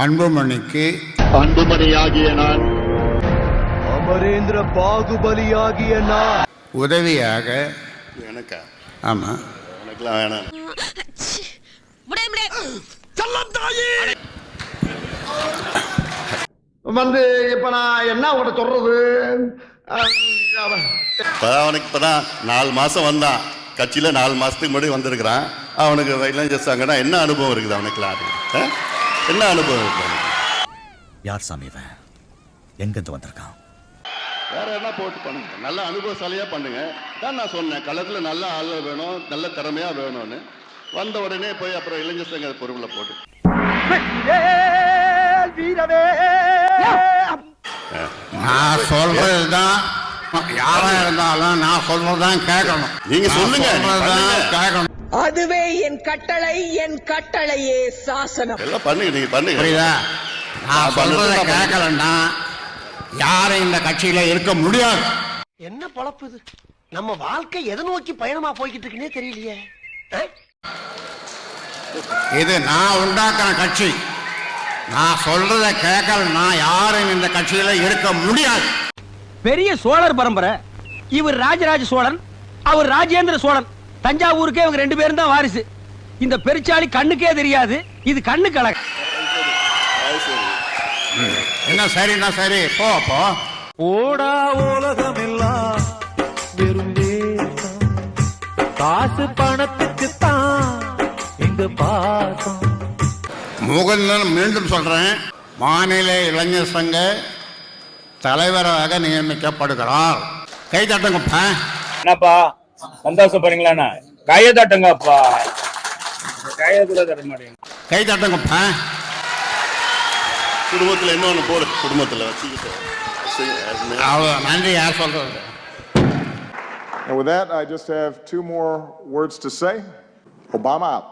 அன்புமணிக்கு அன்புமணியாகிய நான் அமரேந்திர பாகுபலியாகிய நான். உதவியாக எனக்கா? ஆமாம் எனக்குலாம் வேணாம். வந்து இப்ப நான் என்ன உங்கள்கிட்ட சொல்றது? இப்பதான் அவனுக்கு இப்பதான் நாலு மாசம் வந்தான். கட்சியில நாலு மாசத்துக்கு முன்னாடி வந்திருக்கிறான். அவனுக்கு இளைஞர் சங்கன்னா என்ன அனுபவம் இருக்குது அவனுக்குலாம்? என்ன அனுபவம்? யார் சாமி இவன்? எங்கிருந்து வந்திருக்கான்? வேற என்ன போட்டு பண்ணுங்க? நல்ல அனுபவசாலியா பண்ணுங்க. தான் நான் சொன்னேன் களத்துல நல்ல ஆள் வேணும் நல்ல திறமையா வேணும்னு. வந்த உடனே போய் அப்புறம் இளைஞர் சங்க பொறுப்புல போட்டு. வீரவே நான் சொல்றது தான் யாரா இருந்தாலும் நான் சொல்றதுதான் கேட்கணும். நீங்க சொல்லுங்க, நீங்க சொல்றதுதான் பண்ணுங்க. கேட்கணும் அதுவே என் கட்டளை என் கட்டளையே சாசனம். எல்லாம் பண்ணுங்க நீங்க பண்ணுங்க புரியுதா? நான் சொல்றதை கேட்கலன்னா யாரும் இந்த கட்சியில இருக்க முடியாது. என்ன பொழப்பு இது நம்ம வாழ்க்கை எதை நோக்கி பயணமா போய்கிட்டு இருக்குன்னே தெரியலையே? இது நான் உண்டாக்குன கட்சி. நான் சொல்றதை கேட்கலன்னா யாரும் இந்த கட்சியில இருக்க முடியாது. பெரிய சோழர் பரம்பரை. இவர் ராஜராஜ சோழன் அவர் ராஜேந்திர சோழன். தஞ்சாவூருக்கே இவங்க ரெண்டு பேரும் தான் வாரிசு. இந்த பெருச்சாளி கண்ணுக்கே தெரியாது. இது கண்ணு கலக அது சரி. என்ன சரி? போ போ. போடா உலகமெல்லாம் வெறும் வேஷம். காசு பணத்துக்கு தான் எங்க பாசம். முகுந்தன் மீண்டும் சொல்றேன். மாநில இளைஞர் சங்க தலைவராக நியமிக்கப்படுகிறார். கை தட்டுங்கப்பா. என்னப்பா? சந்தோஷப்படுறீங்களாண்ணா கையை தட்டுங்கப்பா கையை கூட தட்ட மாட்டேங்க கை தட்டுங்கப்பா குடும்பத்துல இன்னொன்னு போடு குடும்பத்துல வச்சுக்கிட்டு சரி, அது அவ்வளோ நன்றி யார் சொல்றது And with that, I just have two more words to say. Obama out.